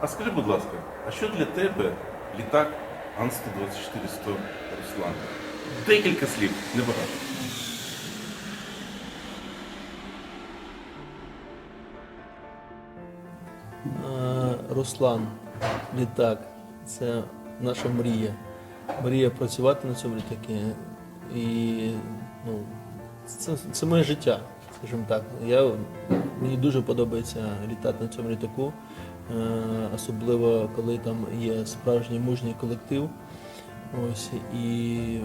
А скажи, будь ласка, а що для тебе літак Ан-124-100 Руслан? Декілька слів, небагато. Руслан, літак, це наша мрія. Мрія працювати на цьому літаку. І ну, це, це моє життя, скажімо так. Я, мені дуже подобається літати на цьому літаку, особливо коли там є справжній мужній колектив. Ось, і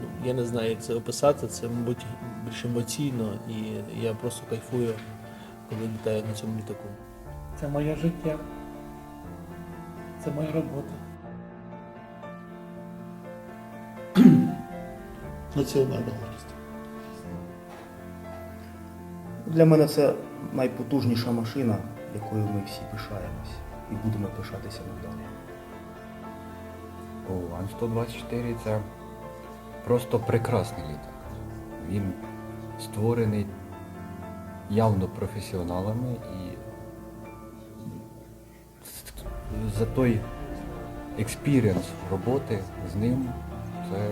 ну, я не знаю, як це описати, це, мабуть, більш емоційно, і я просто кайфую, коли літаю на цьому літаку. Це моє життя. Це моя робота. Національна гордість. Для мене це найпотужніша машина, якою ми всі пишаємось і будемо пишатися надалі. О, Ан-124 це просто прекрасний літак. Він створений явно професіоналами і за той експірієнс роботи з ним це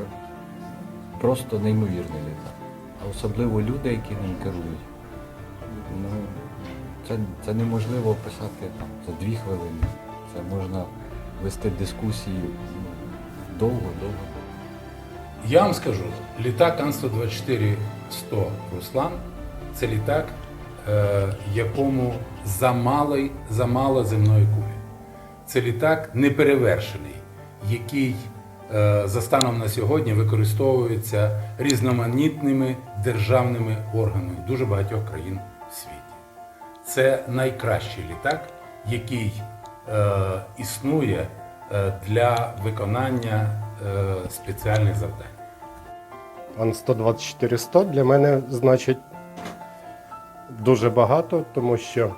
просто неймовірний літак. А особливо люди, які ним керують. Ну, це, це неможливо описати там, за дві хвилини. Це можна вести дискусії ну, довго-довго. Я вам скажу, літак Ан-124-100 Руслан це літак, е, якому замало, замало земної кулі. Це літак неперевершений, який е, за станом на сьогодні використовується різноманітними державними органами дуже багатьох країн. Це найкращий літак, який е, існує е, для виконання е, спеціальних завдань. Ан-124-100 для мене значить дуже багато, тому що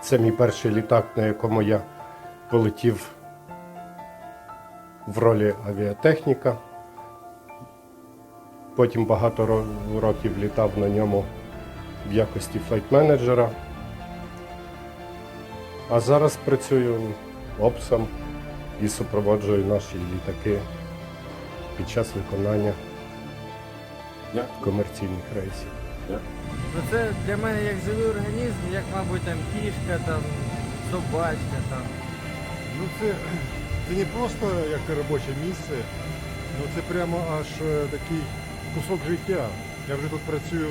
це мій перший літак, на якому я полетів в ролі авіатехніка. Потім багато років літав на ньому в якості флайт-менеджера. А зараз працюю опсом і супроводжую наші літаки під час виконання комерційних рейсів. Ну це для мене як живий організм, як, мабуть, там кішка, там, собачка там. Ну це, це не просто як робоче місце, ну це прямо аж е, такий кусок життя. Я вже тут працюю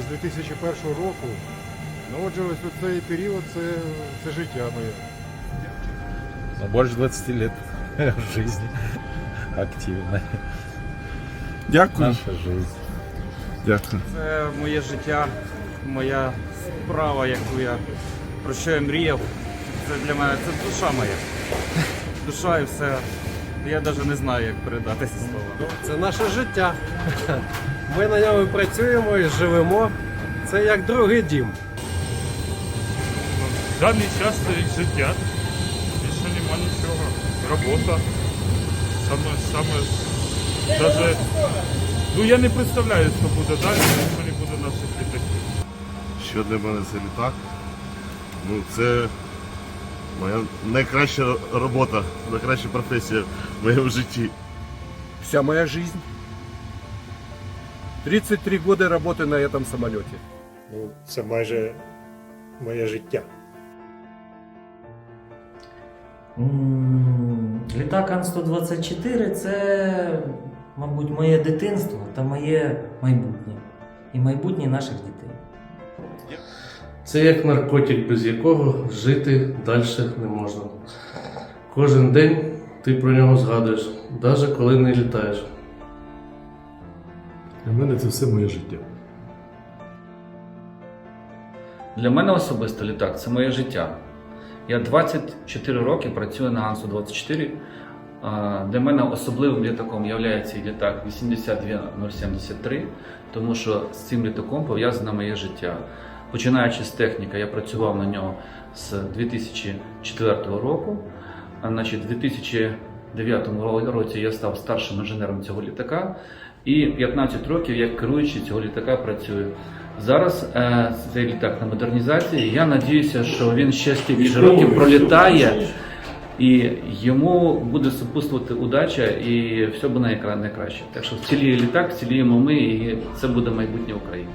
з 2001 року. Ну отже, ось цей період це, це життя моє. Ну, больше 20 лет жизни активной. Дякую. Наша жизнь. Дякую. Це моє життя, моя справа, яку я про що я мріяв. Це для мене це душа моя. Душа і все. Я навіть не знаю, як передати ці слова. Це наше життя. Ми на ньому працюємо і живемо. Це як другий дім. Даний час це життя. Більше нема нічого. Робота. Саме, саме, даже, ну я не представляю, що буде далі, якщо не буде наших літаків. Що для мене це літак? Ну, це моя найкраща робота, найкраща професія в моєму житті. Вся моя жизнь. 33 года работы на этом самолете. Ну, це майже моє життя. М, Літак Ан-124 це, мабуть, моє дитинство та моє майбутнє. І майбутнє наших дітей. Це як наркотик, без якого жити далі не можна. Кожен день ти про нього згадуєш, навіть коли не літаєш. Для мене це все моє життя. Для мене особисто літак це моє життя. Я 24 роки працюю на Ансу-24. Для мене особливим літаком є цей літак 82073, тому що з цим літаком пов'язане моє життя. Починаючи з техніки, я працював на нього з 2004 року. А, Значить, у 2009 році я став старшим інженером цього літака, і 15 років як керуючий цього літака працюю. Зараз е, цей літак на модернізації. Я надіюся, що він ще стільки ж років пролітає, і йому буде супутствувати удача, і все буде найкраще. Так що вціліє літак, вціліємо ми, і це буде майбутнє України.